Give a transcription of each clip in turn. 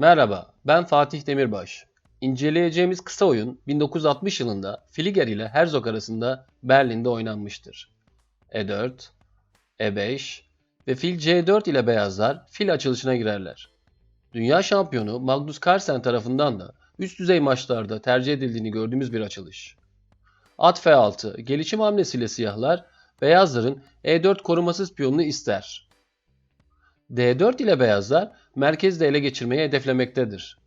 Merhaba, ben Fatih Demirbaş. İnceleyeceğimiz kısa oyun 1960 yılında Flieger ile Herzog arasında Berlin'de oynanmıştır. E4, E5 ve fil C4 ile beyazlar fil açılışına girerler. Dünya şampiyonu Magnus Carlsen tarafından da üst düzey maçlarda tercih edildiğini gördüğümüz bir açılış. At F6, gelişim hamlesiyle siyahlar beyazların E4 korumasız piyonunu ister. D4 ile beyazlar merkezde ele geçirmeyi hedeflemektedir.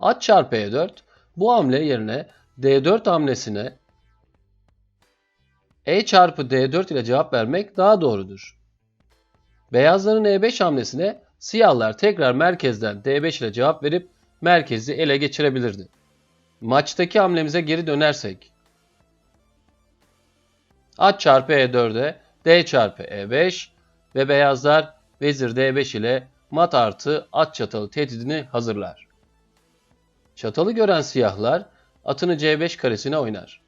At çarpı E4 bu hamle yerine D4 hamlesine E çarpı D4 ile cevap vermek daha doğrudur. Beyazların E5 hamlesine siyahlar tekrar merkezden D5 ile cevap verip merkezi ele geçirebilirdi. Maçtaki hamlemize geri dönersek At çarpı E4'e D çarpı E5 ve beyazlar vezir D5 ile mat artı at çatalı tehdidini hazırlar. Çatalı gören siyahlar atını C5 karesine oynar.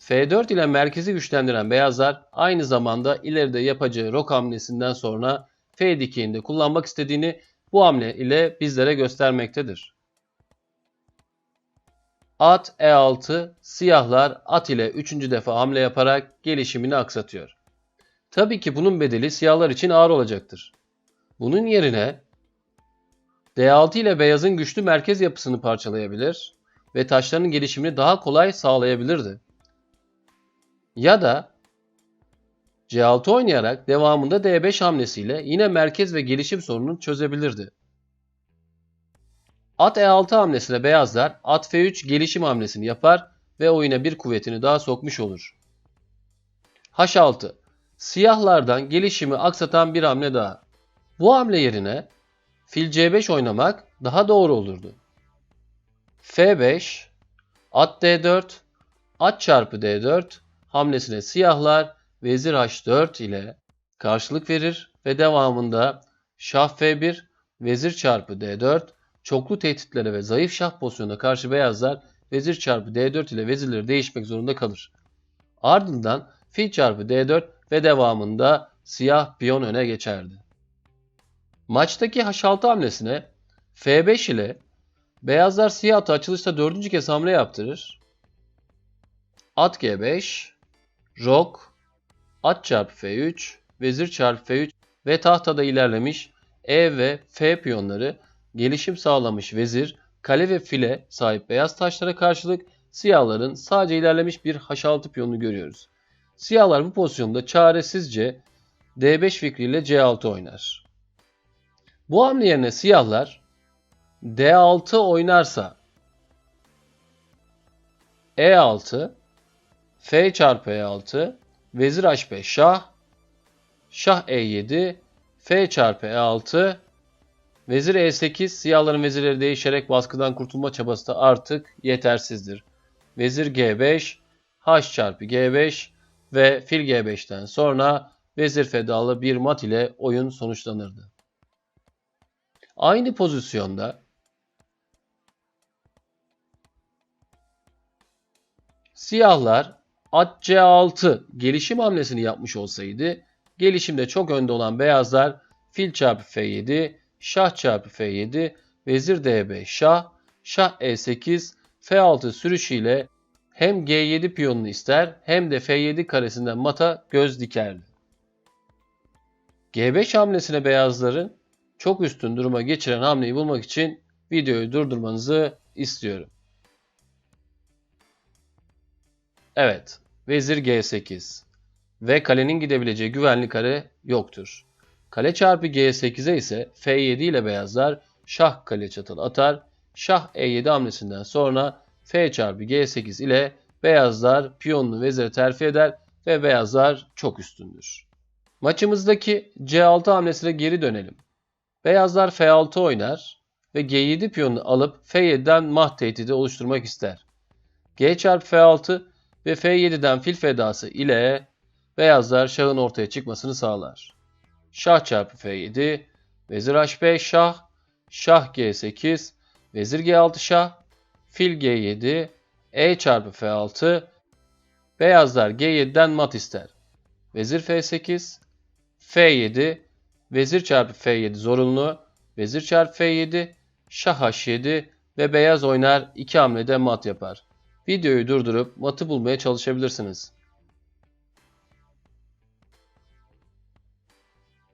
F4 ile merkezi güçlendiren beyazlar aynı zamanda ileride yapacağı rok hamlesinden sonra F dikeyinde kullanmak istediğini bu hamle ile bizlere göstermektedir. At E6, siyahlar at ile 3. defa hamle yaparak gelişimini aksatıyor. Tabii ki bunun bedeli siyahlar için ağır olacaktır. Bunun yerine D6 ile beyazın güçlü merkez yapısını parçalayabilir ve taşların gelişimini daha kolay sağlayabilirdi. Ya da C6 oynayarak devamında D5 hamlesiyle yine merkez ve gelişim sorununu çözebilirdi. At E6 hamlesiyle beyazlar at F3 gelişim hamlesini yapar ve oyuna bir kuvvetini daha sokmuş olur. H6 Siyahlardan gelişimi aksatan bir hamle daha. Bu hamle yerine fil C5 oynamak daha doğru olurdu. F5 at D4 at çarpı D4 hamlesine siyahlar vezir H4 ile karşılık verir ve devamında şah F1 vezir çarpı D4 çoklu tehditlere ve zayıf şah pozisyonuna karşı beyazlar vezir çarpı D4 ile vezirleri değişmek zorunda kalır. Ardından fil çarpı D4 ve devamında siyah piyon öne geçerdi. Maçtaki H6 hamlesine F5 ile beyazlar siyah atı açılışta dördüncü kez hamle yaptırır. At G5, Rok, at çarpı F3, vezir çarpı F3 ve tahtada ilerlemiş E ve F piyonları gelişim sağlamış vezir, kale ve file sahip beyaz taşlara karşılık siyahların sadece ilerlemiş bir H6 piyonunu görüyoruz. Siyahlar bu pozisyonda çaresizce D5 fikriyle C6 oynar. Bu hamle yerine siyahlar D6 oynarsa E6 F çarpı E6 Vezir H5 şah Şah E7 F çarpı E6 Vezir E8 siyahların vezirleri değişerek baskıdan kurtulma çabası da artık yetersizdir. Vezir G5 H çarpı G5 ve fil G5'ten sonra vezir fedalı bir mat ile oyun sonuçlanırdı. Aynı pozisyonda siyahlar at C6 gelişim hamlesini yapmış olsaydı gelişimde çok önde olan beyazlar fil çarpı F7, şah çarpı F7, vezir D5 şah, şah E8, F6 sürüşüyle hem G7 piyonunu ister hem de F7 karesinden mata göz dikerdi. G5 hamlesine beyazların çok üstün duruma geçiren hamleyi bulmak için videoyu durdurmanızı istiyorum. Evet, vezir G8 ve kalenin gidebileceği güvenli kare yoktur. Kale çarpı G8'e ise F7 ile beyazlar şah kale çatal atar. Şah E7 hamlesinden sonra F çarpı G8 ile beyazlar piyonlu vezire terfi eder ve beyazlar çok üstündür. Maçımızdaki C6 hamlesine geri dönelim. Beyazlar F6 oynar ve G7 piyonunu alıp F7'den mah tehdidi oluşturmak ister. G çarpı F6 ve F7'den fil fedası ile beyazlar şahın ortaya çıkmasını sağlar. Şah çarpı F7, vezir H5 şah, şah G8, vezir G6 şah, fil G7, E çarpı F6, beyazlar G7'den mat ister. Vezir F8, F7, vezir çarpı F7 zorunlu, vezir çarpı F7, şah H7 ve beyaz oynar 2 hamlede mat yapar. Videoyu durdurup matı bulmaya çalışabilirsiniz.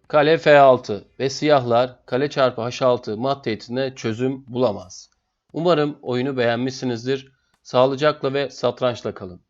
Kale F6 ve siyahlar kale çarpı H6 mat tehditine çözüm bulamaz. Umarım oyunu beğenmişsinizdir. Sağlıcakla ve satrançla kalın.